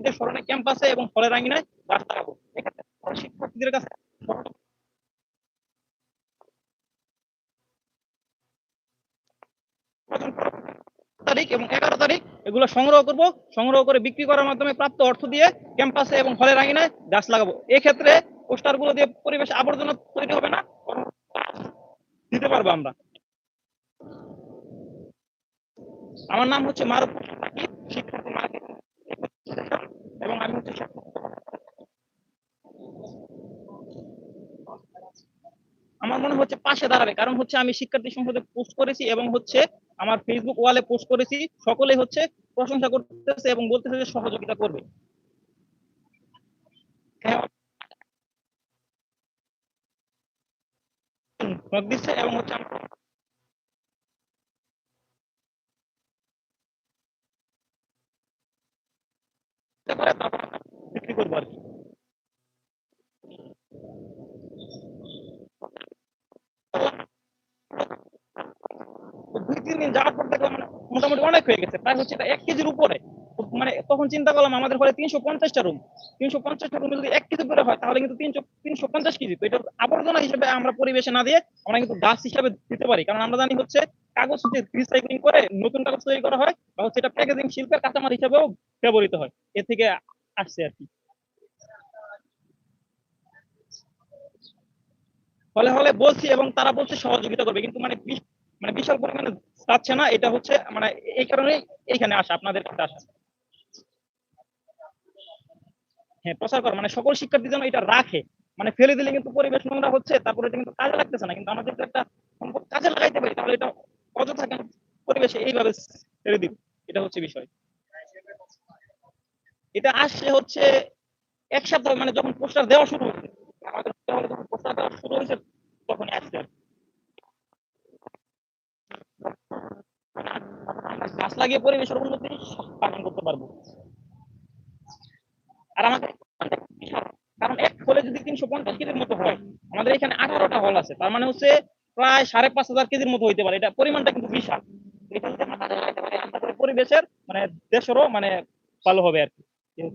শিক্ষার্থীদের স্মরণে ক্যাম্পাসে এবং ফলের আঙিনায় গাছ লাগাবো এক্ষেত্রে শিক্ষার্থীদের কাছে তারিখ এবং এগারো তারিখ এগুলো সংগ্রহ করব। সংগ্রহ করে বিক্রি করার মাধ্যমে প্রাপ্ত অর্থ দিয়ে ক্যাম্পাসে এবং হলের আঙিনায় গাছ লাগাবো। এক্ষেত্রে পোস্টারগুলো দিয়ে পরিবেশ আবর্জনা তৈরি হবে না দিতে পারব আমরা। আমার নাম হচ্ছে মারুফ শিক্ষার্থী মার্কেটিং আমি হচ্ছে শিক্ষক। আমার মনে হচ্ছে পাশে দাঁড়াবে, কারণ হচ্ছে আমি শিক্ষার্থী সংসদে পোস্ট করেছি এবং হচ্ছে আমার ফেসবুক ওয়ালে পোস্ট করেছি, সকলে হচ্ছে প্রশংসা করতেছে এবং বলতেছে যে সহযোগিতা করবে হ্যাঁ। এবং হচ্ছে আমি করে তারপর বিক্রি করব আর কি। দুই, তিন দিন যাওয়ার পর দেখলাম মানে মোটামুটি অনেক হয়ে গেছে, প্রায় হচ্ছে এক কেজির উপরে। মানে তখন চিন্তা করলাম আমাদের তিনশো পঞ্চাশটা রুম তিনশো পঞ্চাশটা রুমে যদি এক কেজি করে হয়, তাহলে কিন্তু তিনশো তিনশো পঞ্চাশ কেজি। তো এটা আবর্জনা হিসেবে আমরা পরিবেশে না দিয়ে আমরা কিন্তু গাছ হিসাবে দিতে পারি। কারণ আমরা জানি হচ্ছে কাগজ রিসাইক্লিং করে নতুন কাগজ তৈরি করা হয় বা প্যাকেজিং শিল্পের কাঁচামাল হিসেবেও ব্যবহৃত হয়। এ থেকে আসছে আর কি। হলে হলে বলছি এবং তারা বলছে সহযোগিতা করবে, কিন্তু মানে মানে বিশাল পরিমাণে চাচ্ছে না, এটা হচ্ছে মানে এই কারণে এইখানে আসা, আপনাদের কাছে আসা। হ্যাঁ প্রচার করা মানে সকল শিক্ষার্থী যেন এটা রাখে। মানে ফেলে দিলে কিন্তু পরিবেশ নোংরা হচ্ছে, তারপরে এটা কিন্তু কাজে লাগতেছে না, কিন্তু আমাদের যদি একটা কাজে লাগাইতে পারি, তাহলে এটা অযথা পরিবেশে এইভাবে ছেড়ে দিব, এটা হচ্ছে বিষয়। এটা আসছে হচ্ছে এক সপ্তাহ মানে যখন পোস্টার দেওয়া শুরু হয়েছে, আমাদের যখন পোস্টার দেওয়া শুরু হয়েছে তখনই আসছে। আমরা গাছ লাগিয়ে পরিবেশের উন্নতি সাধন করতে পারব। আর আমাদের কারণ এক হলে যদি তিনশো পঞ্চাশ কেজির মতো হয়, আমাদের এখানে আঠারোটা হল আছে, তার মানে হচ্ছে প্রায় সাড়ে পাঁচ হাজার কেজির মতো হইতে পারে। এটা পরিমাণটা কিন্তু বিশাল। পরিবেশের মানে দেশেরও মানে ভালো হবে আর কি। এই